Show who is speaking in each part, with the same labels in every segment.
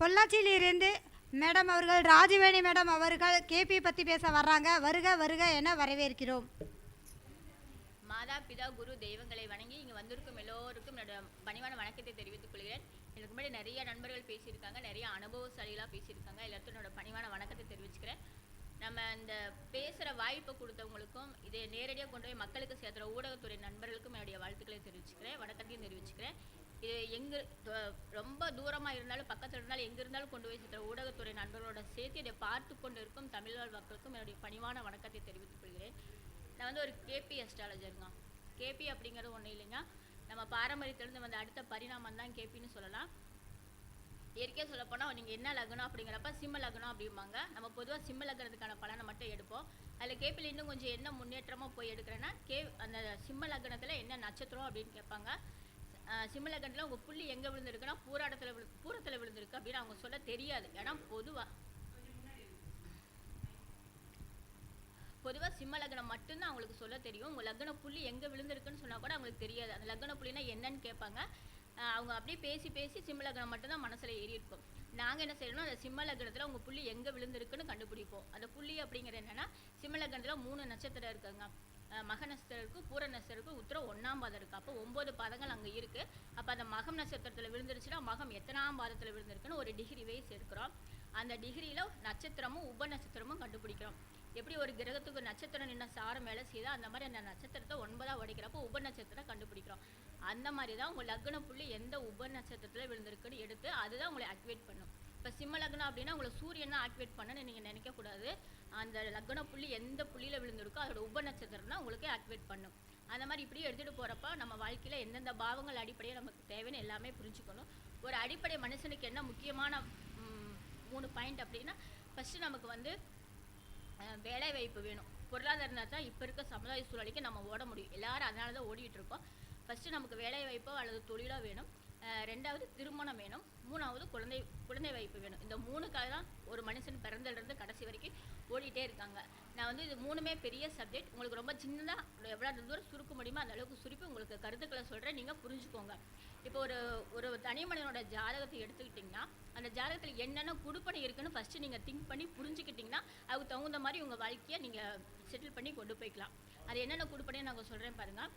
Speaker 1: பொள்ளாச்சியிலிருந்து madam அவர்கள் Rajaveni madam அவர்கள் KP பற்றி பேச வர்றாங்க. வருக வருக என வரவேற்கிறோம்.
Speaker 2: மாதா பிதா குரு தெய்வங்களை வணங்கி இங்கே வந்திருக்கும் எல்லோருக்கும் என்னோட பணிவான வணக்கத்தை தெரிவித்துக் கொள்கிறேன். இதுக்கு முன்னாடி நிறைய நண்பர்கள் பேசியிருக்காங்க நிறைய அனுபவசாலிகளாக பேசியிருக்காங்க. எல்லாத்துக்கும் என்னோட பணிவான வணக்கத்தை தெரிவிச்சுக்கிறேன். நம்ம இந்த பேசுகிற வாய்ப்பை கொடுத்தவங்களுக்கும் இதை நேரடியாக கொண்டு போய் மக்களுக்கு சேர்த்துற ஊடகத்துறை நண்பர்களுக்கும் என்னுடைய வாழ்த்துக்களை தெரிவிச்சுக்கிறேன் வணக்கத்தையும் தெரிவிச்சுக்கிறேன். இது எங்கே ரொம்ப தூரமாக இருந்தாலும் பக்கத்தில் இருந்தாலும் எங்கே இருந்தாலும் கொண்டு போய் சேர்த்துற ஊடகத்துறை நண்பர்களோட சேர்த்து இதை பார்த்து கொண்டு இருக்கும் தமிழ்நாடு மக்களுக்கும் என்னுடைய பணிவான வணக்கத்தை தெரிவித்துக் கொள்கிறேன். நான் வந்து ஒரு கேபி அஸ்ட்ராலஜருங்க கேபி அப்படிங்கிறது ஒன்றும் இல்லைங்க. நம்ம பாரம்பரியத்திலேருந்து வந்த அடுத்த பரிணாமம் தான் கேபின்னு சொல்லலாம். இயற்கையாக சொல்லப்போனால் நீங்கள் என்ன லக்னம் அப்படிங்கிறப்ப சிம்ம லக்னம் அப்படிம்பாங்க. நம்ம பொதுவாக சிம்ம லக்னத்துக்கான பலனை மட்டும் எடுப்போம். அதில் கேபியில் இன்னும் கொஞ்சம் என்ன முன்னேற்றமாக போய் எடுக்கிறேன்னா கே அந்த சிம்ம லக்னத்தில் என்ன நட்சத்திரம் அப்படின்னு கேட்பாங்க. அஹ் உங்கள் புள்ளி எங்கே விழுந்திருக்குன்னா பூராடத்தில் விழு பூரத்தில் விழுந்திருக்கு அப்படின்னு அவங்க சொல்ல தெரியாது. ஏன்னா பொதுவாக பொதுவாக சிம்ம லக்னம் மட்டும்தான் அவங்களுக்கு சொல்ல தெரியும். உங்கள் லக்ன புள்ளி எங்கே விழுந்திருக்குன்னு சொன்னால் கூட அவங்களுக்கு தெரியாது. அந்த லக்ன புள்ளினா என்னன்னு கேட்பாங்க. ஆஹ் அவங்க அப்படியே பேசி பேசி சிம்ம லக்னம் மட்டும்தான் மனசில் ஏறி இருக்கும். நாங்கள் என்ன செய்யணும் அந்த சிம்ம லக்னத்தில் உங்கள் புள்ளி எங்கே விழுந்திருக்குன்னு கண்டுபிடிப்போம். அந்த புள்ளி அப்படிங்கிறது என்னன்னா சிம்ம லக்னத்தில் மூணு நட்சத்திரம் இருக்குங்க. மக நட்சத்திரம் இருக்குது பூர நட்சத்திரம் இருக்குது உத்திரம் ஒன்றாம் பாதம் இருக்குது அப்போ ஒம்பது பாதங்கள் அங்கே இருக்குது அப்போ அந்த மகம் நட்சத்திரத்தில் விழுந்துருச்சுன்னா மகம் எத்தனாம் பாதத்தில் விழுந்திருக்குன்னு ஒரு டிகிரி வைஸ் எடுக்கிறோம் அந்த டிகிரியில் நட்சத்திரமும் உப நட்சத்திரமும் கண்டுபிடிக்கிறோம். எப்படி ஒரு கிரகத்துக்கு நட்சத்திரம் நின்ன சாரம் வேலை செய்யுதோ அந்த மாதிரி அந்த நட்சத்திரத்தை ஒன்பதாக உடைக்கிறப்போ உப நட்சத்திரம் கண்டுபிடிக்கிறோம். அந்த மாதிரி தான் உங்கள் லக்ன புள்ளி எந்த உப நட்சத்திரத்தில் விழுந்திருக்குன்னு எடுத்து அதுதான் உங்களை ஆக்டிவேட் பண்ணும். இப்போ சிம்ம லக்னம் அப்படின்னா உங்களை சூரியன் தான் ஆக்டிவேட் பண்ணணும்னு நீங்கள் நினைக்கக்கூடாது அந்த லக்ன புள்ளி எந்த புள்ளியில் விழுந்திருக்கோ அதோட உப நட்சத்திரம் தான் உங்களுக்கு ஆக்டிவேட் பண்ணும். அந்த மாதிரி இப்படி எடுத்துகிட்டு போகிறப்ப நம்ம வாழ்க்கையில் எந்தெந்த பாவங்கள் அடிப்படையில் நமக்கு தேவைன்னு எல்லாமே புரிஞ்சுக்கணும். ஒரு அடிப்படை மனுஷனுக்கு என்ன முக்கியமான மூணு பாயிண்ட் அப்படின்னா ஃபஸ்ட்டு நமக்கு வந்து வேலை வாய்ப்பு வேணும். பொருளாதாரம் தான் இப்போ இருக்க சமுதாய சூழலுக்கு நம்ம ஓட முடியும். எல்லோரும் அதனால தான் ஓடிட்டு இருக்கோம். ஃபஸ்ட்டு நமக்கு வேலை வாய்ப்போ அல்லது தொழிலோ வேணும். ரெண்டாவது திருமணம் வேணும். மூணாவது குழந்தை குழந்தை வாய்ப்பு வேணும். இந்த மூணுக்காக தான் ஒரு மனுஷன் பிறந்ததுலேருந்து கடைசி வரைக்கும் ஓடிட்டே இருக்காங்க. நான் வந்து இது மூணுமே பெரிய சப்ஜெக்ட் உங்களுக்கு ரொம்ப சின்னதாக எவ்வளோ தூரம் சுருக்க முடியுமோ அந்த அளவுக்கு சுருப்பி உங்களுக்கு கருத்துக்களை சொல்கிறேன் நீங்கள் புரிஞ்சுக்கோங்க. இப்போ ஒரு ஒரு தனி மனிதனோட ஜாதகத்தை எடுத்துக்கிட்டிங்கன்னா அந்த ஜாதகத்தில் என்னென்ன குடுப்பனை இருக்குன்னு ஃபஸ்ட்டு நீங்கள் திங்க் பண்ணி புரிஞ்சுக்கிட்டிங்கன்னா அதுக்கு தகுந்த மாதிரி உங்கள் வாழ்க்கையை நீங்கள் செட்டில் பண்ணி கொண்டு போய்க்கலாம். அது என்னென்ன குடுப்பனைன்னு நாங்கள் சொல்கிறேன் பாருங்கள்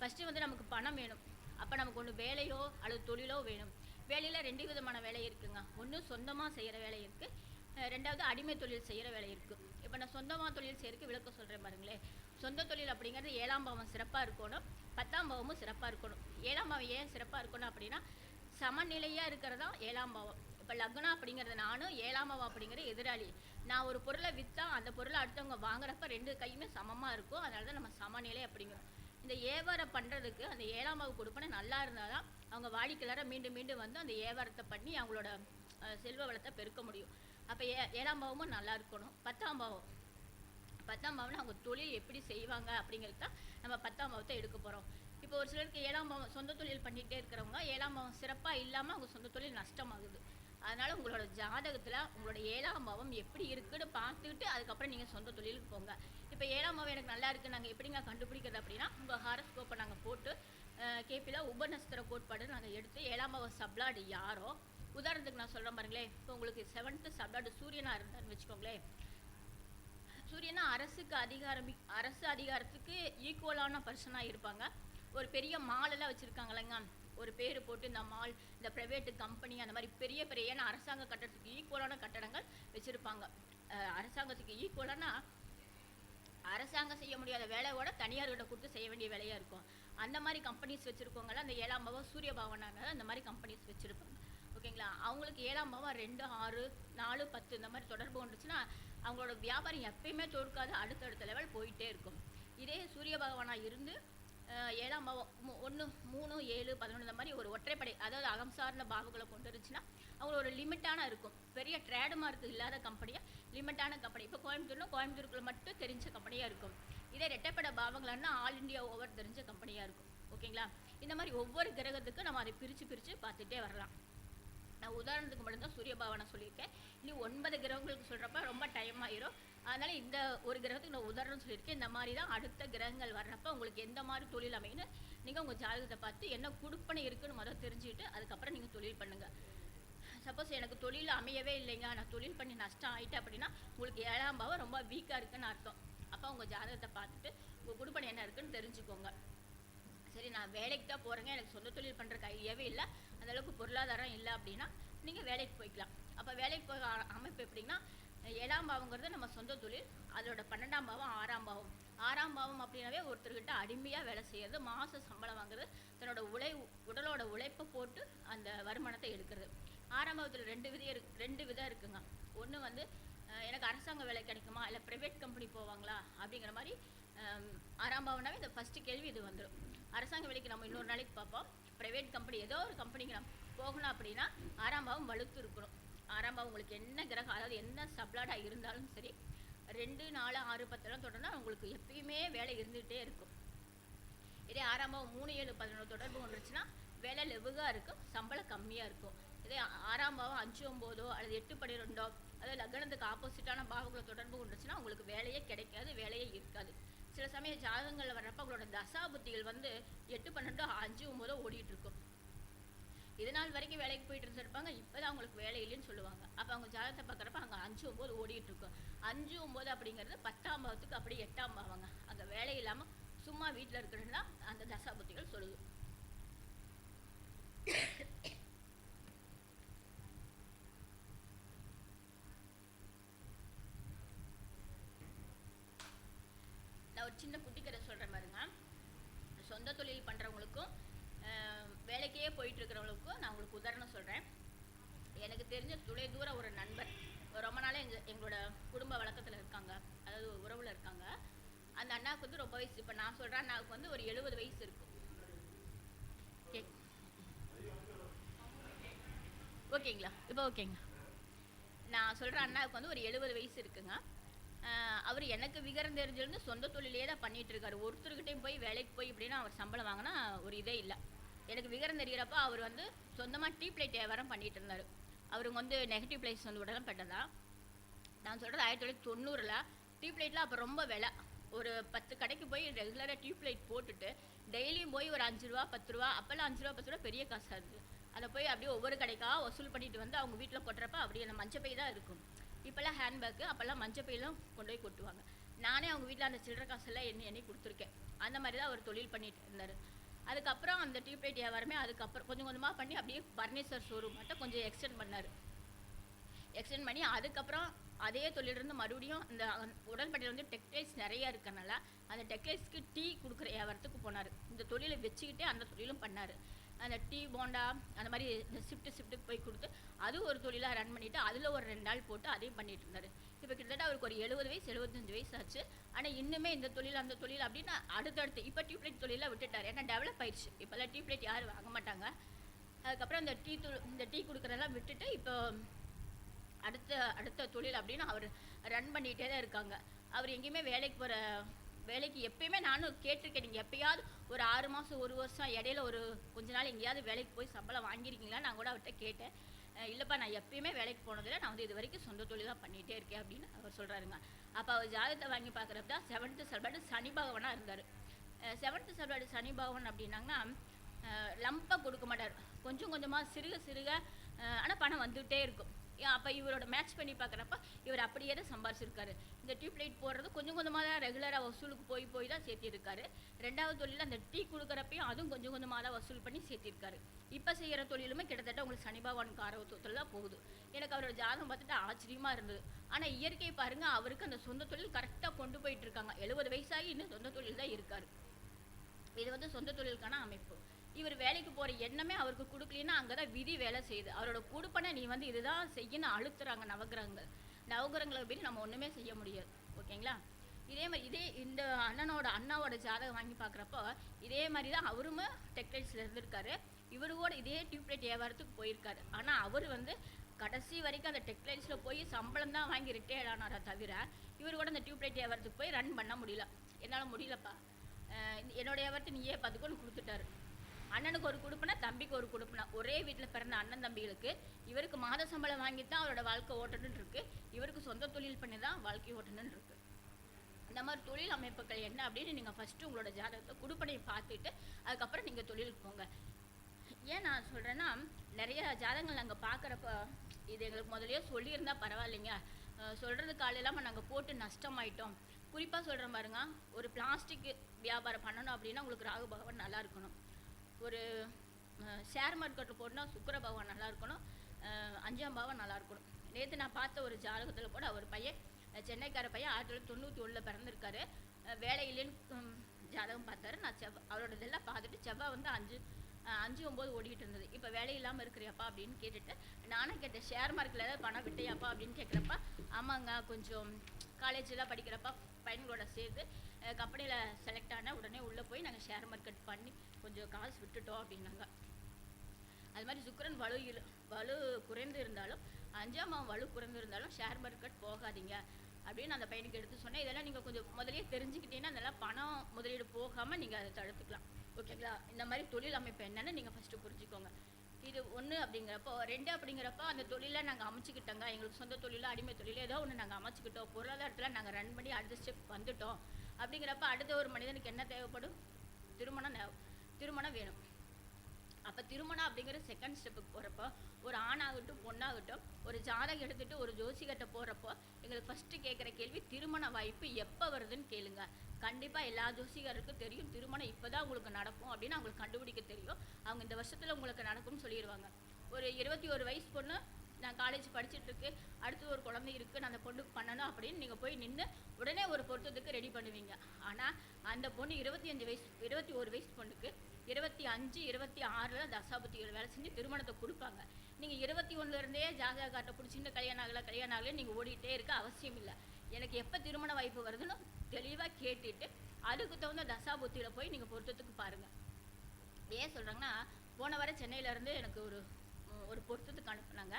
Speaker 2: ஃபஸ்ட்டு வந்து நமக்கு பணம் வேணும். அப்போ நமக்கு ஒன்று வேலையோ அல்லது தொழிலோ வேணும். வேலையில் ரெண்டு விதமான வேலை இருக்குங்க. ஒன்று சொந்தமாக செய்கிற வேலை இருக்குது ரெண்டாவது அடிமை தொழில் செய்கிற வேலை இருக்குது இப்போ நான் சொந்தமாக தொழில் செய்கிறதுக்கு விளக்கம் சொல்கிறேன் பாருங்களேன். சொந்த தொழில் அப்படிங்கிறது ஏழாம் பாவம் சிறப்பாக இருக்கணும். பத்தாம் பாவமும் சிறப்பாக இருக்கணும். ஏழாம் பாவம் ஏன் சிறப்பாக இருக்கணும் அப்படின்னா சமநிலையாக இருக்கிறதா ஏழாம் பாவம். இப்போ லக்னம் அப்படிங்கிறது நானும் ஏழாம் பாவம் அப்படிங்கிற எதிராளி. நான் ஒரு பொருளை விற்றா அந்த பொருளை அடுத்தவங்க வாங்குறப்ப ரெண்டு கையுமே சமமாக இருக்கும். அதனால தான் நம்ம சமநிலை அப்படிங்கிறோம். இந்த வியாபாரம் பண்ணுறதுக்கு அந்த ஏழாம் வகுப்பு கொடுப்பனை நல்லா இருந்தால் தான் அவங்க வாடிக்கையாளரை மீண்டும் மீண்டும் வந்து அந்த வியாபாரத்தை பண்ணி அவங்களோட செல்வ வளத்தை பெருக்க முடியும். அப்போ ஏ ஏழாம் பாவமும் நல்லா இருக்கணும். பத்தாம் பாவம் பத்தாம் பாவம்னா அவங்க தொழில் எப்படி செய்வாங்க அப்படிங்கிறது தான் நம்ம பத்தாம் பாவத்தை எடுக்க போகிறோம் இப்போ ஒரு சிலருக்கு ஏழாம் பாவம் சொந்த தொழில் பண்ணிகிட்டே இருக்கிறவங்க ஏழாம் பாவம் சிறப்பாக இல்லாமல் அவங்க சொந்த தொழில் நஷ்டமாகுது. அதனால் உங்களோட ஜாதகத்தில் உங்களோட ஏழாம் பாவம் எப்படி இருக்குன்னு பார்த்துக்கிட்டு அதுக்கப்புறம் நீங்கள் சொந்த தொழிலுக்கு போங்க. இப்போ ஏழாம் பாவம் எனக்கு நல்லா இருக்குது நாங்கள் எப்படிங்க கண்டுபிடிக்கிறது அப்படின்னா உங்கள் ஹாரஸ்கோப்பை நாங்கள் போட்டு கேபியில் உபநஸ்திர கோட்பாடு நாங்கள் எடுத்து ஏழாம் பாவம் சப்ளாடு யாரோ உதாரணத்துக்கு நான் சொல்கிறேன் பாருங்களேன் இப்போ உங்களுக்கு செவன்த்து சப்ளாடு சூரியனாக இருந்தான்னு வச்சுக்கோங்களேன். சூரியனா அரசுக்கு அதிகாரம் அரசு அதிகாரத்துக்கு ஈக்குவலான பர்சனாக இருப்பாங்க. ஒரு பெரிய மாலெல்லாம் வச்சுருக்காங்களேங்க ஒரு பேர் போட்டு இந்த மால் இந்த ப்ரைவேட்டு கம்பெனி அந்த மாதிரி பெரிய பெரிய ஏன்னா அரசாங்க கட்டடத்துக்கு ஈக்குவலான கட்டடங்கள் வச்சுருப்பாங்க. அரசாங்கத்துக்கு ஈக்குவலானா அரசாங்கம் செய்ய முடியாத வேலையோட தனியார்கிட்ட கொடுத்து செய்ய வேண்டிய வேலையாக இருக்கும். அந்த மாதிரி கம்பெனிஸ் வச்சுருக்கவங்களாம் அந்த ஏழாம் பாவம் சூரிய பவனாக அந்த மாதிரி கம்பெனிஸ் வச்சுருப்பாங்க. ஓகேங்களா? அவங்களுக்கு ஏழாம் பாவம் ரெண்டு ஆறு நாலு பத்து இந்த மாதிரி தொடர்பு வந்துச்சுன்னா அவங்களோட வியாபாரம் எப்பயுமே தோற்காது. அடுத்தடுத்த லெவல் போயிட்டே இருக்கும். இதே சூரிய பகவானாக இருந்து ஏழாம் பாவம் ஒன்று மூணு ஏழு பதினொன்று இந்த மாதிரி ஒரு ஒற்றைப்படை அதாவது அகம் சார்ந்த பாவங்களை கொண்டு இருந்துச்சுன்னா அவங்க ஒரு லிமிட்டான இருக்கும். பெரிய ட்ரேடுமார்க் இல்லாத கம்பெனியாக லிமிட்டான கம்பெனி. இப்போ கோயம்புத்தூர்னா கோயம்புத்தூருக்குள்ள மட்டும் தெரிஞ்ச கம்பெனியாக இருக்கும். இதே ரெட்டைப்பட பாவங்கள்னா ஆல் இந்தியா ஓவர் தெரிஞ்ச கம்பெனியாக இருக்கும். ஓகேங்களா? இந்த மாதிரி ஒவ்வொரு கிரகத்துக்கும் நம்ம அதை பிரித்து பிரித்து பார்த்துட்டே வரலாம். நான் உதாரணத்துக்கு மட்டும்தான் சூரிய பாவனை சொல்லியிருக்கேன். இன்னும் ஒன்பது கிரகங்களுக்கு சொல்கிறப்ப ரொம்ப டைம் ஆயிரும். அதனால இந்த ஒரு கிரகத்துக்கு நான் உதாரணம் சொல்லியிருக்கேன். இந்த மாதிரி தான் அடுத்த கிரகங்கள் வர்றப்போ உங்களுக்கு எந்த மாதிரி தொழில் அமையுன்னு நீங்கள் உங்கள் ஜாதகத்தை பார்த்து என்ன கொடுப்பனை இருக்குன்னு முதல்ல தெரிஞ்சுக்கிட்டு அதுக்கப்புறம் நீங்கள் தொழில் பண்ணுங்கள் சப்போஸ் எனக்கு தொழில் அமையவே இல்லைங்க. நான் தொழில் பண்ணி நஷ்டம் ஆகிட்டேன் அப்படின்னா உங்களுக்கு ஏழாம் பாவம் ரொம்ப வீக்காக இருக்குன்னு அர்த்தம். அப்போ உங்கள் ஜாதகத்தை பார்த்துட்டு உங்கள் குடுப்பனை என்ன இருக்குன்னு தெரிஞ்சுக்கோங்க. சரி நான் வேலைக்கு தான் போகிறேங்க எனக்கு சொந்த தொழில் பண்ணுறக்கு ஐடியாவே இல்லை. அந்தளவுக்கு பொருளாதாரம் இல்லை அப்படின்னா நீங்கள் வேலைக்கு போய்க்கலாம். அப்போ வேலைக்கு போக அமைப்பு எப்படின்னா ஏழாம் பாவங்கிறது நம்ம சொந்த தொழில் அதோட பன்னெண்டாம் பாவம் ஆறாம் பாவம். ஆறாம் பாவம் அப்படின்னாவே ஒருத்தர்கிட்ட அடிமையாக வேலை செய்யறது மாத சம்பளம் வாங்குறது தன்னோட உழை உடலோட உழைப்பை போட்டு அந்த வருமானத்தை எடுக்கிறது. ஆறாம் பாவத்தில் ரெண்டு விதம் இருக்கு ரெண்டு விதம் இருக்குங்க. ஒன்று வந்து எனக்கு அரசாங்க வேலை கிடைக்குமா இல்லை ப்ரைவேட் கம்பெனி போவாங்களா அப்படிங்கிற மாதிரி ஆறாம் பாவம்னாவே இந்த ஃபஸ்ட்டு கேள்வி இது வந்துடும் அரசாங்க வேலைக்கு நம்ம இன்னொரு நாளைக்கு பார்ப்போம். ப்ரைவேட் கம்பெனி ஏதோ ஒரு கம்பெனிக்கு நம்ம போகணும் அப்படின்னா ஆறாம் பாவம் வலுத்து இருக்கணும். ஆறாம் பாவம் உங்களுக்கு என்ன கிரகம் அதாவது என்ன சப்ளாடாக இருந்தாலும் சரி ரெண்டு நாலு ஆறு பத்தெல்லாம் தொடர்னா உங்களுக்கு எப்பயுமே வேலை இருந்துகிட்டே இருக்கும். இதே ஆறாம் பாவம் மூணு ஏழு பதினொன்று தொடர்பு கொண்டுருச்சுன்னா வேலை லெவுகாக இருக்கும் சம்பளம் கம்மியாக இருக்கும். இதே ஆறாம் பாவம் அஞ்சு ஒம்போதோ அல்லது எட்டு பன்னிரெண்டோ அதாவது லக்னத்துக்கு ஆப்போசிட்டான பாவங்களை தொடர்பு கொண்டுருச்சுன்னா உங்களுக்கு வேலையே கிடைக்காது வேலையே இருக்காது. சில சமயம் ஜாதகங்களில் வர்றப்ப உங்களோட தசா புத்திகள் வந்து எட்டு பன்னெண்டோ அஞ்சு ஒம்போதோ ஓடிட்டு இருக்கும். இது நாள் வரைக்கும் வேலைக்கு போயிட்டு இருந்திருப்பாங்க இப்போதான் அவங்களுக்கு வேலை இல்லைன்னு சொல்லுவாங்க. அப்போ அவங்க ஜாதகத்தை பார்க்குறப்ப அங்கே அஞ்சு ஒம்பது ஓடிட்டு இருக்கும். அஞ்சு ஒம்பது அப்படிங்கிறது பத்தாம் பாவத்துக்கு அப்படியே எட்டாம் பாவங்க. அங்கே வேலை இல்லாமல் சும்மா வீட்டில் இருக்கிறதுனா அந்த தசாபுத்திகள் சொல்லுது. நான் ஒரு சின்ன குட்டி கதை சொல்கிறேன் பாருங்க. சொந்த தொழில் பண்ணுறவங்களுக்கும் வேலைக்கே போயிட்டு இருக்கிறவங்களுக்கும் நான் உங்களுக்கு உதாரணம் சொல்கிறேன் எனக்கு தெரிஞ்ச துளை தூர ஒரு நண்பர் ரொம்ப நாளே எங்க எங்களோட குடும்ப வழக்கத்தில் இருக்காங்க. அதாவது உறவில் இருக்காங்க. அந்த அண்ணாவுக்கு வந்து ரொம்ப வயசு இப்போ நான் சொல்கிறேன் அண்ணாவுக்கு வந்து ஒரு எழுபது வயசு இருக்கும். ஓகேங்களா? இப்போ ஓகேங்க. நான் சொல்கிற அண்ணாவுக்கு வந்து ஒரு எழுபது வயசு இருக்குங்க. அவர் எனக்கு விகரம் தெரிஞ்சிருந்து சொந்த தொழிலே தான் பண்ணிகிட்டு இருக்காரு. ஒருத்தர்கிட்டையும் போய் வேலைக்கு போய் இப்படின்னா அவர் சம்பளம் வாங்கினா ஒரு இதே இல்லை. எனக்கு விவரம் தெரிகிறப்ப அவர் வந்து சொந்தமாக டீ பிளேட் வியாபாரம் பண்ணிகிட்டு இருந்தார். அவருங்க வந்து நெகட்டிவ் பிளேஸ் வந்து உடலாம் பெட்டதான் நான் சொல்கிறது ஆயிரத்தி தொள்ளாயிரத்தி தொண்ணூறில் டீ பிளேட்லாம் அப்போ ரொம்ப விலை. ஒரு பத்து கடைக்கு போய் ரெகுலராக டீ பிளேட் போட்டுட்டு டெய்லியும் போய் ஒரு அஞ்சு ரூபா பத்து ரூபா அப்போல்லாம் அஞ்சு ரூபா பத்து ரூபா பெரிய காசாக இருக்குது அதை போய் அப்படியே ஒவ்வொரு கடைக்காக வசூல் பண்ணிட்டு வந்து அவங்க வீட்டில் கொட்டுறப்ப அப்படியே அந்த மஞ்சப்பை தான் இருக்கும். இப்போல்லாம் ஹேண்ட்பேக்கு அப்போல்லாம் மஞ்சப்பையெல்லாம் கொண்டு போய் கொட்டுவாங்க. நானே அவங்க வீட்டில் அந்த சில்லற காசெல்லாம் எண்ணி எண்ணி கொடுத்துருக்கேன். அந்த மாதிரி தான் அவர் தொழில் பண்ணிட்டு இருந்தார். அதுக்கப்புறம் அந்த டியூப்லைட் வியாபாரமே அதுக்கப்புறம் கொஞ்சம் கொஞ்சமாக பண்ணி அப்படியே பர்னிச்சர் ஷோரூம் மட்டும் கொஞ்சம் எக்ஸ்டெண்ட் பண்ணார். எக்ஸ்டெண்ட் பண்ணி அதுக்கப்புறம் அதே தொழிலிருந்து மறுபடியும் இந்த உடன்பட்டியில் வந்து டெக்டைல்ஸ் நிறைய இருக்கிறனால அந்த டெக்டைல்ஸ்க்கு டீ கொடுக்குற வியாபாரத்துக்கு போனார். இந்த தொழிலை வச்சுக்கிட்டே அந்த தொழிலும் பண்ணார். அந்த டீ போண்டா அந்த மாதிரி இந்த ஷிஃப்ட்டு ஷிஃப்ட்டுக்கு போய் கொடுத்து அது ஒரு தொழிலாக ரன் பண்ணிவிட்டு அதில் ஒரு ரெண்டு நாள் போட்டு அதையும் பண்ணிகிட்டு இருந்தார். இப்போ கிட்டத்தட்ட அவருக்கு ஒரு எழுபது வயசு எழுபத்தஞ்சு வயசு ஆச்சு ஆனால் இன்னுமே இந்த தொழில் அந்த தொழில் அப்படின்னு அடுத்தடுத்து இப்போ டியூப்லைட் தொழிலாக விட்டுட்டார். ஏன்னா டெவலப் ஆயிடுச்சு. இப்போல்லாம் டியூப்லைட் யாரும் வாங்க மாட்டாங்க. அதுக்கப்புறம் இந்த டீ தூள் இந்த டீ கொடுக்குறதெல்லாம் விட்டுட்டு இப்போ அடுத்த அடுத்த தொழில் அப்படின்னு அவர் ரன் பண்ணிகிட்டே தான் இருக்காங்க. அவர் எங்கேயுமே வேலைக்கு போகிற வேலைக்கு எப்பயுமே நானும் கேட்டிருக்கேன். நீங்கள் எப்பயாவது ஒரு ஆறு மாதம் ஒரு வருஷம் இடையில ஒரு கொஞ்ச நாள் எங்கேயாவது வேலைக்கு போய் சம்பளம் வாங்கியிருக்கீங்களா நான் கூட அவர்கிட்ட கேட்டேன். இல்லைப்பா நான் எப்பயுமே வேலைக்கு போனதில்லை நான் வந்து இது வரைக்கும் சொந்த தொழில் தான் பண்ணிகிட்டே இருக்கேன் அப்படின்னு அவர் சொல்கிறாருங்க அப்போ அவர் ஜாதகத்தை வாங்கி பார்க்குறப்ப தான் செவன்த்து செல்பாடு சனி பகவானாக இருந்தார். செவன்த்து செல்பாடு சனி பகவான் அப்படின்னாங்கன்னா லம்பாக கொடுக்க மாட்டார். கொஞ்சம் கொஞ்சமாக சிறுக சிறுக ஆனால் பணம் வந்துகிட்டே இருக்கும். அப்போ இவரோட மேட்ச் பண்ணி பார்க்குறப்ப இவர் அப்படியே தான் சம்பாரிச்சிருக்காரு. இந்த டியூப் லைட் போடுறது கொஞ்சம் கொஞ்சமாக தான் ரெகுலராக வசூலுக்கு போய் போய் தான் சேர்த்திருக்காரு. ரெண்டாவது தொழில் அந்த டீ கொடுக்குறப்பையும் அதுவும் கொஞ்சம் கொஞ்சமாக தான் வசூல் பண்ணி சேர்த்திருக்காரு. இப்போ செய்கிற தொழிலுமே கிட்டத்தட்ட உங்களுக்கு சனி பகவானுக்கு ஆர்வத்தில் தான் போகுது. எனக்கு அவரோட ஜாதகம் பார்த்துட்டு ஆச்சரியமாக இருந்தது. ஆனால் இயற்கை பாருங்க அவருக்கு அந்த சொந்த தொழில் கரெக்டாக கொண்டு போயிட்டு இருக்காங்க. எழுபது வயசாகி இன்னும் சொந்த தொழில் தான் இருக்காரு. இது வந்து சொந்த தொழிலுக்கான அமைப்பு. இவர் வேலைக்கு போகிற எண்ணமே அவருக்கு கொடுக்கலன்னா அங்கே தான் விதி வேலை செய்யுது. அவரோட கொடுப்பனை நீ வந்து இதுதான் செய்யணும் அழுத்துறாங்க நவகிரகங்கள் நவகிரகங்களை பற்றி நம்ம ஒன்றுமே செய்ய முடியாது. ஓகேங்களா? இதே மாதிரி இதே இந்த அண்ணனோட அண்ணாவோட ஜாதகம் வாங்கி பார்க்குறப்போ இதே மாதிரி தான் அவருமே டெக்டைல்ஸில் இருந்திருக்காரு. இவரு கூட இதே டியூப்லைட் வியாபாரத்துக்கு போயிருக்காரு. ஆனால் அவர் வந்து கடைசி வரைக்கும் அந்த டெக்டைல்ஸில் போய் சம்பளம் தான் வாங்கி ரிட்டையர்ட் ஆனாரா தவிர இவர் கூட அந்த டியூப்லைட் வியாபாரத்துக்கு போய் ரன் பண்ண முடியல. என்னால் முடியலப்பா. அஹ் என்னோட வியாபாரத்தை நீயே பார்த்துக்கோன்னு கொடுத்துட்டாரு. அண்ணனுக்கு ஒரு கொடுப்புனா தம்பிக்கு ஒரு கொடுப்புனா. ஒரே வீட்டில் பிறந்த அண்ணன் தம்பிகளுக்கு இவருக்கு மாத சம்பளம் வாங்கி தான் அவரோட வாழ்க்கை ஓட்டணும்னு இருக்கு. இவருக்கு சொந்த தொழில் பண்ணி தான் வாழ்க்கை ஓட்டணும்னு இருக்கு. இந்த மாதிரி தொழில் அமைப்புகள் என்ன அப்படின்னு நீங்கள் ஃபஸ்ட்டு உங்களோட ஜாதகத்தை குடுப்பனை பார்த்துட்டு அதுக்கப்புறம் நீங்கள் தொழிலுக்கு போங்க. ஏன் நான் சொல்கிறேன்னா நிறைய ஜாதகங்கள் நாங்கள் பார்க்குறப்ப இது எங்களுக்கு முதல்லயே சொல்லியிருந்தால் பரவாயில்லைங்க. சொல்கிறதுக்கு சொல்றது இல்லாமல் நாங்கள் போட்டு நஷ்டமாயிட்டோம். குறிப்பாக சொல்கிறேன் பாருங்க ஒரு பிளாஸ்டிக் வியாபாரம் பண்ணணும் அப்படின்னா உங்களுக்கு ராகு பகவான் நல்லா இருக்கணும். ஒரு ஷேர் மார்க்கெட்டில் போட்டுனா சுக்கர பகவான் நல்லா இருக்கணும். அஞ்சாம் பாவம் நல்லா இருக்கணும். நேற்று நான் பார்த்த ஒரு ஜாதகத்தில் கூட அவர் பையன் சென்னைக்கார பையன் ஆயிரத்தி தொள்ளாயிரத்தி தொண்ணூற்றி ஒன்றில் பிறந்திருக்காரு. வேலை இல்லைன்னு ஜாதகம் பார்த்தாரு. நான் செவ்வா அவரோட இதெல்லாம் பார்த்துட்டு செவ்வாய் வந்து அஞ்சு அஞ்சு ஒம்பது ஓடிக்கிட்டு இருந்தது. இப்போ வேலை இல்லாமல் இருக்கிறியாப்பா அப்படின்னு கேட்டுட்டு நானும் கேட்டேன் ஷேர் மார்க்கெட்டில் ஏதாவது பணம் விட்டையாப்பா அப்படின்னு கேட்குறப்ப ஆமாங்க கொஞ்சம் காலேஜெலாம் படிக்கிறப்ப பையன்களோட சேர்ந்து கம்பெனியில் செலக்ட் ஆனால் உடனே உள்ளே போய் நாங்கள் ஷேர் மார்க்கெட் பண்ணி கொஞ்சம் காசு விட்டுட்டோம் அப்படின்னாங்க. அது மாதிரி சுக்கரன் வலு இழு வலு குறைந்து இருந்தாலும் அஞ்சாம் மாதம் வலு குறைந்து இருந்தாலும் ஷேர் மார்க்கெட் போகாதீங்க. அப்படின்னு அந்த பையனுக்கு எடுத்து சொன்னேன். இதெல்லாம் நீங்கள் கொஞ்சம் முதலே தெரிஞ்சுக்கிட்டீங்கன்னா அதெல்லாம் பணம் முதலீடு போகாமல் நீங்கள் அதை தடுத்துக்கலாம். ஓகேங்களா இந்த மாதிரி தொழில் அமைப்பு என்னன்னு நீங்கள் ஃபஸ்ட்டு புரிஞ்சுக்கோங்க. இது ஒன்று அப்படிங்கிறப்போ ரெண்டு அப்படிங்கிறப்போ அந்த தொழிலை நாங்கள் அமைச்சிக்கிட்டோங்க. எங்களுக்கு சொந்த தொழிலோ அடிமை தொழிலோ ஏதோ ஒன்று நாங்கள் அமைச்சுக்கிட்டோம். பொருளாதாரத்தில் நாங்கள் ரன் பண்ணி அடுத்த ஸ்டெப் வந்துட்டோம். அப்படிங்கிறப்ப அடுத்த ஒரு மனிதனுக்கு என்ன தேவைப்படும்? திருமணம் திருமணம் வேணும். அப்போ திருமணம் அப்படிங்கிற செகண்ட் ஸ்டெப்புக்கு போகிறப்போ ஒரு ஆணாகட்டும் பொண்ணாகட்டும் ஒரு ஜாதகம் எடுத்துட்டு ஒரு ஜோசிகர்கிட்ட போகிறப்போ எங்களுக்கு ஃபஸ்ட்டு கேட்குற கேள்வி திருமண வாய்ப்பு எப்போ வருதுன்னு கேளுங்க. கண்டிப்பாக எல்லா ஜோசிகருக்கும் தெரியும் திருமணம் இப்போ தான் உங்களுக்கு நடக்கும் அப்படின்னு அவங்களுக்கு கண்டுபிடிக்க தெரியும். அவங்க இந்த வருஷத்தில் உங்களுக்கு நடக்கும்னு சொல்லிடுவாங்க ஒரு இருபத்தி ஒரு வயசு பொண்ணு நான் காலேஜ் படிச்சுட்டுருக்கு அடுத்து ஒரு குழந்தை இருக்குது நான் அந்த பொண்ணுக்கு பண்ணணும் அப்படின்னு நீங்கள் போய் நின்று உடனே ஒரு பொருத்தத்துக்கு ரெடி பண்ணுவீங்க. ஆனால் அந்த பொண்ணு இருபத்தி அஞ்சு வயசு இருபத்தி ஒரு வயசு பொண்ணுக்கு இருபத்தி அஞ்சு இருபத்தி ஆறில் தசாபுத்திகள் வேலை செஞ்சு திருமணத்தை கொடுப்பாங்க. நீங்கள் இருபத்தி ஒன்றுலேருந்தே ஜாதக காட்டை பிடிச்சி கல்யாணம் ஆகலை கல்யாணம் ஆகலை நீங்கள் ஓடிட்டே இருக்க அவசியம் இல்லை. எனக்கு எப்போ திருமண வாய்ப்பு வருதுன்னு தெளிவாக கேட்டுட்டு அதுக்கு தகுந்த தசாபுத்தியில் போய் நீங்கள் பொருத்தத்துக்கு பாருங்கள் ஏன் சொல்கிறாங்கன்னா போன வர சென்னையிலேருந்து எனக்கு ஒரு ஒரு பொருத்தத்துக்கு அனுப்புனாங்க.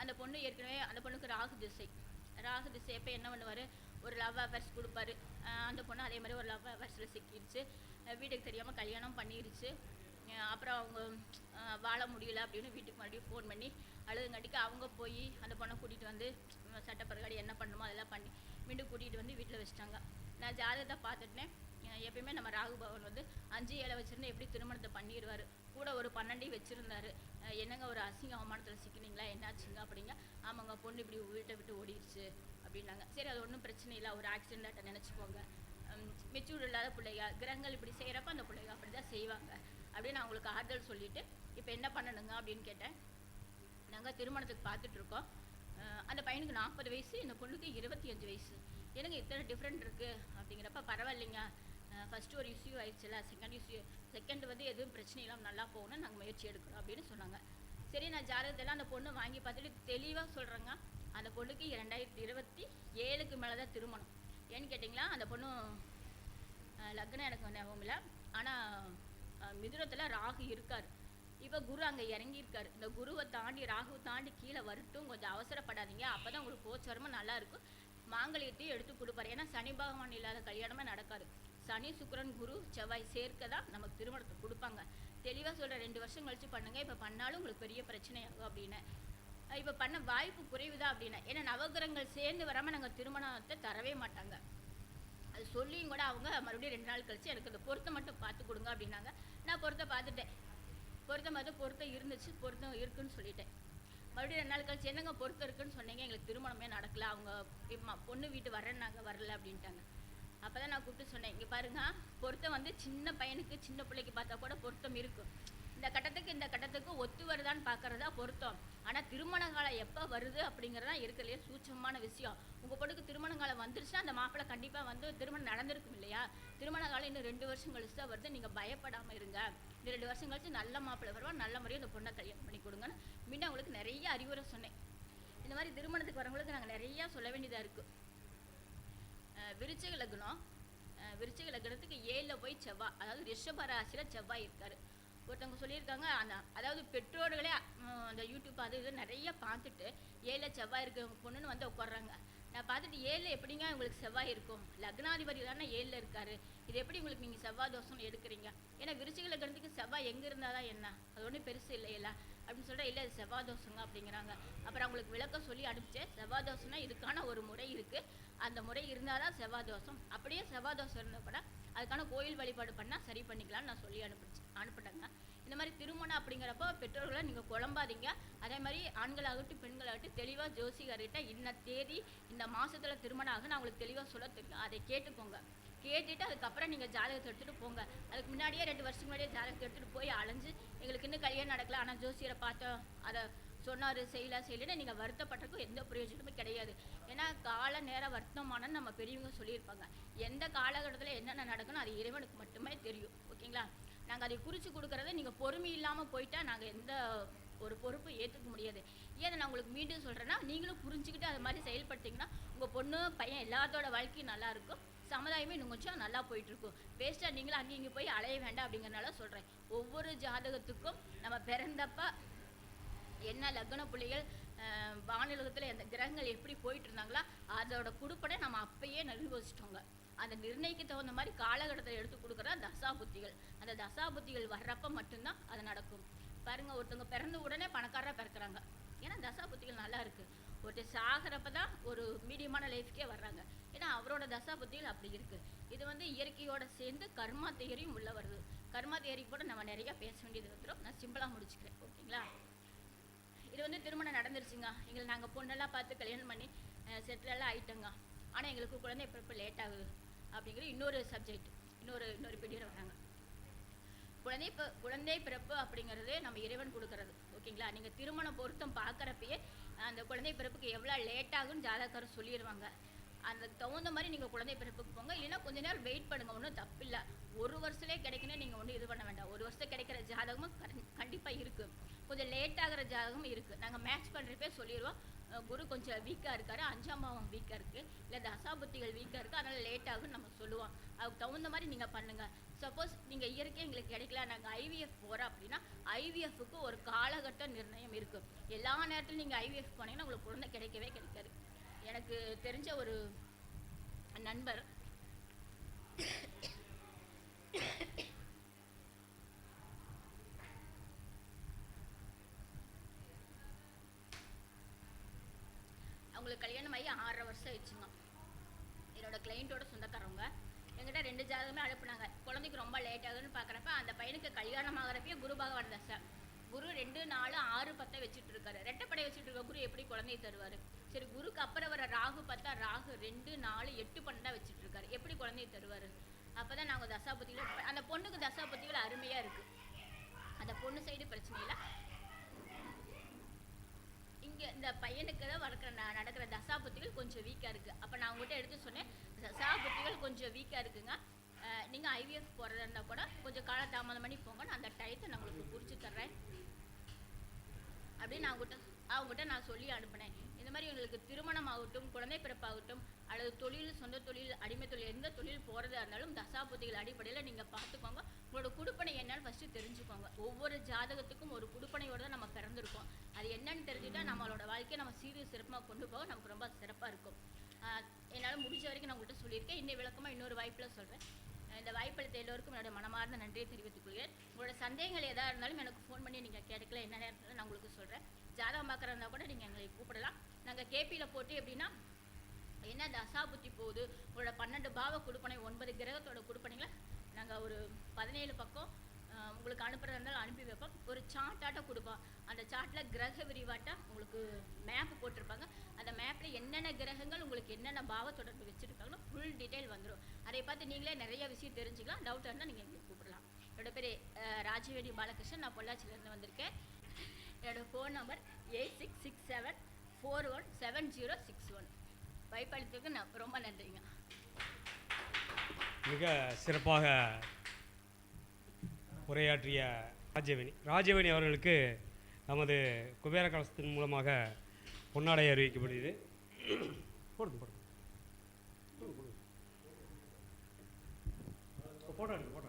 Speaker 2: அந்த பொண்ணு ஏற்கனவே அந்த பொண்ணுக்கு ராகு திசை. ராகு திசை எப்போ என்ன பண்ணுவார்? ஒரு லவ் அஃபேர்ஸ் கொடுப்பாரு. அந்த பொண்ணு அதே மாதிரி ஒரு லவ் அஃபேர்ஸில் சிக்கிடுச்சு வீட்டுக்கு தெரியாமல் கல்யாணம் பண்ணிடுச்சு அப்புறம் அவங்க வாழ முடியல அப்படின்னு வீட்டுக்கு மறுபடியும் ஃபோன் பண்ணி அழுதுங்காட்டிக்கு அவங்க போய் அந்த பொண்ணை கூட்டிகிட்டு வந்து சட்டப்பிறகாடி என்ன பண்ணணுமோ அதெல்லாம் பண்ணி மீண்டும் கூட்டிகிட்டு வந்து வீட்டில் வச்சிட்டாங்க. நான் ஜாதகத்தை பார்த்துட்டேன். எப்பயுமே நம்ம ராகு பவன் வந்து அஞ்சு ஏழை வச்சுருந்து எப்படி திருமணத்தை பண்ணிடுவார் கூட ஒரு பன்னெண்டையும் வச்சுருந்தாரு. என்னங்க ஒரு அசிங்க அவமானத்தில் சிக்கினீங்களா? என்னாச்சுங்க அப்படிங்க. ஆமாங்க பொண்ணு இப்படி வீட்டை விட்டு ஓடிடுச்சு அப்படின்னாங்க. சரி அது ஒன்றும் பிரச்சனை இல்லை. ஒரு ஆக்சிடென்ட்டாட்ட நினச்சிக்கோங்க. மெச்சூர் இல்லாத பிள்ளைங்க கிரகங்கள் இப்படி செய்கிறப்ப அந்த பிள்ளைங்க அப்படி தான் செய்வாங்க. அப்படின்னு நான் உங்களுக்கு ஆறுதல் சொல்லிவிட்டு இப்போ என்ன பண்ணணுங்க அப்படின்னு கேட்டேன். நாங்கள் திருமணத்துக்கு பார்த்துட்டு இருக்கோம் அந்த பையனுக்கு நாற்பது வயசு இந்த பொண்ணுக்கு இருபத்தி அஞ்சு வயசு. எனக்கு இத்தனை டிஃப்ரெண்ட் இருக்குது அப்படிங்கிறப்ப பரவாயில்லைங்க. ஃபஸ்ட்டு ஒரு இஷ்யூ ஆயிடுச்சுல செகண்ட் இஷ்யூ செகண்ட் வந்து எதுவும் பிரச்சனை இல்லாமல் நல்லா போகணும்னு நாங்கள் முயற்சி எடுக்கிறோம் அப்படின்னு சொன்னாங்க. சரி நான் ஜாதகத்தெல்லாம் அந்த பொண்ணு வாங்கி பார்த்துட்டு தெளிவாக சொல்கிறேங்க அந்த பொண்ணுக்கு ரெண்டாயிரத்தி இருபத்தி ஏழுக்கு மேலே தான் திருமணம். ஏன்னு கேட்டிங்களா அந்த பொண்ணு லக்னம் எனக்கு ஞாபகம் இல்லை. ஆனால் மிதுரத்தில் ராகு இருக்கார். இப்போ குரு அங்கே இறங்கியிருக்கார். இந்த குருவை தாண்டி ராகுவை தாண்டி கீழே வரட்டும் கொஞ்சம் அவசரப்படாதீங்க. அப்போ தான் உங்களுக்கு கோச்சரமும் நல்லாயிருக்கும் மாங்கல்யத்தையும் எடுத்து கொடுப்பாரு. ஏன்னா சனி பகவான் இல்லாத கல்யாணமே நடக்காது. சனி சுக்கரன் குரு செவ்வாய் சேர்க்க தான் நமக்கு திருமணத்தை கொடுப்பாங்க. தெளிவாக சொல்கிற ரெண்டு வருஷம் கழித்து பண்ணுங்கள் இப்போ பண்ணாலும் உங்களுக்கு பெரிய பிரச்சனையாகும் அப்படின்னு. இப்போ பண்ண வாய்ப்பு குறைவுதா அப்படின்னா. ஏன்னா நவகிரகங்கள் சேர்ந்து வராமல் நாங்கள் திருமணத்தை தரவே மாட்டாங்க. அது சொல்லியும் கூட அவங்க மறுபடியும் ரெண்டு நாள் கழித்து எனக்கு அந்த பொருத்தம் மட்டும் பார்த்து கொடுங்க அப்படின்னாங்க. நான் பொருத்த பார்த்துட்டேன். பொருத்தம் பார்த்து பொருத்தம் இருந்துச்சு. பொருத்தம் இருக்குன்னு சொல்லிட்டேன். மறுபடியும் ரெண்டு நாள் கழிச்சு என்னங்க பொருத்தம் இருக்குன்னு சொன்னீங்க? எங்களுக்கு திருமணமே நடக்கல. அவங்க பொண்ணு வீட்டு வரேன்னாங்க. வரல அப்படின்ட்டாங்க. அப்போ தான் நான் கூப்பிட்டு சொன்னேன். இங்கே பாருங்க பொருத்தம் வந்து சின்ன பையனுக்கு சின்ன பிள்ளைக்கு பார்த்தா கூட பொருத்தம் இருக்கும் இந்த கட்டத்துக்கு இந்த கட்டத்துக்கு ஒத்து வருதான்னு பார்க்குறதா பொருத்தம். ஆனால் திருமண காலம் எப்போ வருது அப்படிங்கிறதா இருக்கிறதுலே சூட்சமான விஷயம். உங்கள் பொண்ணுக்கு திருமண காலம் வந்துருச்சுன்னா அந்த மாப்பிள்ளை கண்டிப்பாக வந்து திருமணம் நடந்திருக்கும் இல்லையா? திருமண காலம் இன்னும் ரெண்டு வருஷம் கழிச்சு தான் வருது. நீங்கள் பயப்படாமல் இருங்க. இந்த ரெண்டு வருஷம் கழிச்சு நல்ல மாப்பிள்ளை வருவான் நல்ல முறையாக இந்த பொண்ணை கல்யாணம் பண்ணி கொடுங்கன்னு முன்ன அவங்களுக்கு நிறைய அறிவுரை சொன்னேன். இந்த மாதிரி திருமணத்துக்கு வரவங்களுக்கு நாங்கள் நிறையா சொல்ல வேண்டியதாக இருக்குது விருச்சிக லக்னம் அஹ் விருச்சிக லக்னத்துக்கு ஏழில் போய் செவ்வாய் அதாவது ரிஷப ராசியில் செவ்வாய் இருக்கார். ஒருத்தவங்க சொல்லியிருக்காங்க அந்த அதாவது பெற்றோர்களே அந்த யூடியூப் அது இது நிறைய பார்த்துட்டு ஏழில் செவ்வாய் இருக்கிற பொண்ணுன்னு வந்து உட்கார்றாங்க. நான் பார்த்துட்டு ஏழில் எப்படிங்க உங்களுக்கு செவ்வாய் இருக்கும்? லக்னாதிபதி தானே ஏழில் இருக்காரு. இது எப்படி உங்களுக்கு நீங்கள் செவ்வாய் தோஷம்னு எடுக்கிறீங்க? ஏன்னா விருச்சிக லக்னத்துக்கு செவ்வாய் எங்கே இருந்தால் தான் என்ன? அது ஒன்றும் பெருசு இல்லையில. அப்படின்னு சொல்லிட்டு இல்லை இது செவ்வாய் அப்படிங்கிறாங்க. அப்புறம் அவங்களுக்கு விளக்கம் சொல்லி அனுப்பிச்சேன் செவ்வாய் தோஷம்னா இதுக்கான ஒரு முறை இருக்குது அந்த முறை இருந்தால் தான் செவ்வாய் தோஷம் அப்படியே செவ்வாய் இருந்தால் கூட அதுக்கான கோயில் வழிபாடு பண்ணால் சரி பண்ணிக்கலாம்னு நான் சொல்லி அனுப்பிச்சு அனுப்பிட்டேங்க. இந்த மாதிரி திருமணம் அப்படிங்கிறப்போ பெற்றோர்களை நீங்கள் குழம்பாதீங்க. அதே மாதிரி ஆண்களாகட்டும் பெண்களாகட்டும் தெளிவாக ஜோசிகார்கிட்ட இன்ன தேதி இந்த மாதத்தில் திருமணம் ஆகுன்னு அவங்களுக்கு உங்களுக்கு தெளிவாக சொல்ல தெரியும். அதை கேட்டுக்கோங்க. கேட்டுட்டு அதுக்கப்புறம் நீங்கள் ஜாதகத்தை எடுத்துகிட்டு போங்க. அதுக்கு முன்னாடியே ரெண்டு வருஷத்துக்கு முன்னாடியே ஜாதகத்தை எடுத்துகிட்டு போய் அலைஞ்சு எங்களுக்கு இன்னும் கல்யாணம் நடக்கல. ஆனால் ஜோசியரை பார்த்தோம் அதை சொன்னார் செய்யல செய்யலன்னு நீங்கள் வருத்தப்பட்டதுக்கும் எந்த பிரயோஜனமும் கிடையாது. ஏன்னா கால நேர வர்த்தமானன்னு நம்ம பெரியவங்க சொல்லியிருப்பாங்க. எந்த காலகட்டத்தில் என்னென்ன நடக்கணும் அது இறைவனுக்கு மட்டுமே தெரியும். ஓகேங்களா? நாங்கள் அதை குறித்து கொடுக்குறத நீங்கள் பொறுமை இல்லாமல் போயிட்டால் நாங்கள் எந்த ஒரு பொறுப்பு ஏற்றுக்க முடியாது. ஏன் நான் உங்களுக்கு மீண்டும் சொல்கிறேன்னா நீங்களும் புரிஞ்சுக்கிட்டு அது மாதிரி செயல்படுத்திங்கன்னா உங்கள் பொண்ணு பையன் எல்லாத்தோட வாழ்க்கையும் நல்லாயிருக்கும் சமுதாயமே இன்னும் கொஞ்சம் நல்லா போயிட்டுருக்கும். வேஸ்ட்டாக நீங்களும் அங்கே இங்கே போய் அலைய வேண்டாம் அப்படிங்கிறனால சொல்கிறேன் ஒவ்வொரு ஜாதகத்துக்கும் நம்ம பிறந்தப்ப என்ன லக்ன புள்ளிகள் வானிலகத்தில் அந்த கிரகங்கள் எப்படி போயிட்டு இருந்தாங்களோ அதோட குடுப்படை நம்ம அப்பயே நிர்வகிச்சிட்டோங்க. அந்த நிர்ணயிக்க தகுந்த மாதிரி காலகட்டத்தை எடுத்து கொடுக்குற தசா புத்திகள். அந்த தசா புத்திகள் வர்றப்ப மட்டும்தான் அது நடக்கும். பாருங்க ஒருத்தவங்க பிறந்த உடனே பணக்காரராக பிறக்கிறாங்க. ஏன்னா தசா புத்திகள் நல்லா இருக்குது ஒருத்தர் சாகிறப்ப தான் ஒரு மீடியமான லைஃப்க்கே வர்றாங்க. ஏன்னா அவரோட தசா புத்தியில் அப்படி இருக்கு. இது வந்து இயற்கையோட சேர்ந்து கர்மா தேரியும் உள்ள வருது. கர்மா தேரி கூட நம்ம நிறைய பேச வேண்டியது வந்துடும் நான் சிம்பிளாக முடிச்சுக்கிறேன். ஓகேங்களா? இது வந்து திருமணம் நடந்துருச்சுங்க. எங்களை நாங்கள் பொண்ணெல்லாம் பார்த்து கல்யாணம் பண்ணி செட்டிலெல்லாம் எல்லாம் ஆயிட்டோங்க. ஆனால் எங்களுக்கு குழந்தை பிறப்பு லேட் ஆகுது. அப்படிங்கிற இன்னொரு சப்ஜெக்ட் இன்னொரு இன்னொரு பீரியட் வராங்க. குழந்தை பி- குழந்தை பிறப்பு அப்படிங்கிறது நம்ம இறைவன் கொடுக்கறது. ஓகேங்களா? நீங்கள் திருமண பொருத்தம் பார்க்குறப்பயே அந்த குழந்தை பிறப்புக்கு எவ்வளோ லேட் ஆகும்னு ஜாதகர் சொல்லிடுவாங்க அந்த தகுந்த மாதிரி நீங்கள் குழந்தை பிறப்புக்கு போங்க. இல்லைன்னா கொஞ்ச நேரம் வெயிட் பண்ணுங்க. ஒன்றும் தப்பில்லை. ஒரு வருஷத்துலேயே கிடைக்கணும் நீங்கள் ஒன்றும் இது பண்ண வேண்டாம். ஒரு வருஷத்துக்கு கிடைக்கிற ஜாதகமும் கண்டிப்பாக இருக்குது கொஞ்சம் லேட் ஆகிற ஜாதகமும் இருக்குது நாங்கள் மேட்ச் பண்ணுறப்பே சொல்லிடுவோம் குரு கொஞ்சம் வீக்காக இருக்காரு. அஞ்சாம் பாவம் வீக்காக இருக்குது இல்லை தசாபுத்திகள் வீக்காக இருக்குது அதனால் லேட் ஆகும்னு நம்ம சொல்லுவோம். அதுக்கு தகுந்த மாதிரி நீங்கள் பண்ணுங்கள் சப்போஸ் நீங்கள் இயற்கை எங்களுக்கு கிடைக்கல. நாங்கள் ஐவிஎஃப் போகிறோம் அப்படின்னா ஐவிஎஃப்க்கு ஒரு காலகட்ட நிர்ணயம் இருக்குது எல்லா நேரத்திலும் நீங்கள் ஐவிஎஃப் போனீங்கன்னா உங்களுக்கு குழந்தை கிடைக்கவே கிடைக்காது. எனக்கு தெரிஞ்ச ஒரு நண்பர் அவங்களுக்கு கல்யாணம் ஆகி ஆறரை வருஷம் ஆயிடுச்சுங்க என்னோட கிளைண்ட்டோட சொந்தக்காரவங்க. எங்கிட்ட ரெண்டு ஜாதகமே அனுப்புனாங்க. குழந்தைக்கு ரொம்ப லேட் ஆகுதுன்னு பார்க்குறப்ப அந்த பையனுக்கு கல்யாணம் ஆகிறப்பயே குரு பகவான் தசை குரு ரெண்டு நாலு ஆறு பத்தை வச்சுட்டு இருக்காரு. ரெட்டைப்படை வச்சுட்டு இருக்க குரு எப்படி குழந்தைய தருவார்? சரி குருக்கு அப்புறம் வர ராகு பார்த்தா ராகு ரெண்டு நாலு எட்டு பன்னெண்டா வச்சுட்டு இருக்காரு. எப்படி குழந்தைய தருவார்? அப்போ தான் நாங்கள் தசாபதிகள் அந்த பொண்ணுக்கு தசாபதிகள் அருமையாக இருக்குது அந்த பொண்ணு சைடு பிரச்சனை இல்லை. இங்கே இந்த பையனுக்கு தான் வளர்க்குற ந- நடக்கிற தசாபுத்திகள் கொஞ்சம் வீக்காக இருக்குது அப்போ நான் உங்கள்கிட்ட எடுத்து சொன்னேன். தசாபுத்திகள் கொஞ்சம் வீக்காக இருக்குங்க. நீங்கள் நீங்க ஐவிஎஃப் போகிறதா இருந்தால் கூட கொஞ்சம் கால தாமதம் பண்ணி போங்க. நான் அந்த டயத்தை நான் உங்களுக்கு குறித்து தர்றேன். அப்படின்னு நான் உங்கள்கிட்ட அவங்ககிட்ட நான் சொல்லி அனுப்பினேன். இந்த மாதிரி உங்களுக்கு திருமணம் ஆகட்டும் குழந்தை பிறப்பாகட்டும் அல்லது தொழில் சொந்த தொழில் அடிமை தொழில் எந்த தொழில் போகிறதா இருந்தாலும் தசாபுத்திகள் அடிப்படையில் நீங்கள் பார்த்துக்கோங்க. உங்களோட குடுப்பனை என்னன்னு ஃபஸ்ட்டு தெரிஞ்சுக்கோங்க. ஒவ்வொரு ஜாதகத்துக்கும் ஒரு குடுப்பனையோடு தான் நம்ம பிறந்திருக்கோம். அது என்னன்னு தெரிஞ்சுட்டா நம்மளோட வாழ்க்கையை நம்ம சீரிய சிறப்பாக கொண்டு போக நமக்கு ரொம்ப சிறப்பாக இருக்கும். ஆஹ் என்னால் முடிஞ்ச வரைக்கும் நான் இன்னும் விளக்கமாக இன்னொரு வாய்ப்பில் சொல்கிறேன் இந்த வாய்ப்பளித்த எல்லோருக்கும் என்னோட மனமார்ந்த நன்றியை தெரிவித்துக் கொள்கிறேன். உங்களோட சந்தேகங்கள் எதாக இருந்தாலும் எனக்கு ஃபோன் பண்ணி நீங்கள் கேட்கல என்ன நேரத்தில் நான் உங்களுக்கு சொல்கிறேன் ஜாதகம் பார்க்குறதா இருந்தால் கூட நீங்கள் எங்களை கூப்பிடலாம். நாங்கள் கேபியில் போட்டு எப்படின்னா என்ன தசா புத்தி போகுது? உங்களோட பன்னெண்டு பாவ கொடுப்பனை ஒன்பது கிரகத்தோட கொடுப்பனைகளை நாங்கள் ஒரு பதினேழு பக்கம் உங்களுக்கு அனுப்புறதா இருந்தாலும் அனுப்பி வைப்போம். ஒரு சார்ட்டாட்டம் கொடுப்போம். அந்த சார்ட்டில் கிரக விரிவாட்டாக உங்களுக்கு மேப் போட்டிருப்பாங்க. அந்த மேப்பில் என்னென்ன கிரகங்கள் உங்களுக்கு என்னென்ன பாவ தொடர்பு வச்சுருக்காங்களோ ஃபுல் டீட்டெயில் வந்துடும் அதை பார்த்து நீங்களே நிறைய விஷயம் தெரிஞ்சுக்கலாம். டவுட்டாக இருந்தால் நீங்கள் எங்களுக்கு கூப்பிடலாம். என்னோட பேர் ராஜவேணி பாலகிருஷ்ணன். நான் பொள்ளாச்சியிலேருந்து வந்திருக்கேன். என்னோட phone number eight six six seven four one seven zero six one வாய்ப்பளித்ததுக்கு நான் ரொம்ப நன்றிங்க.
Speaker 3: மிக சிறப்பாக உரையாற்றிய ராஜவேணி. ராஜவேணி அவர்களுக்கு நமது குபேர கலசத்தின் மூலமாக பொன்னாடை அறிவிக்கப்படுகிறது. போடுங்க போடுங்க. போடுங்க, போடுங்க. போட்டோ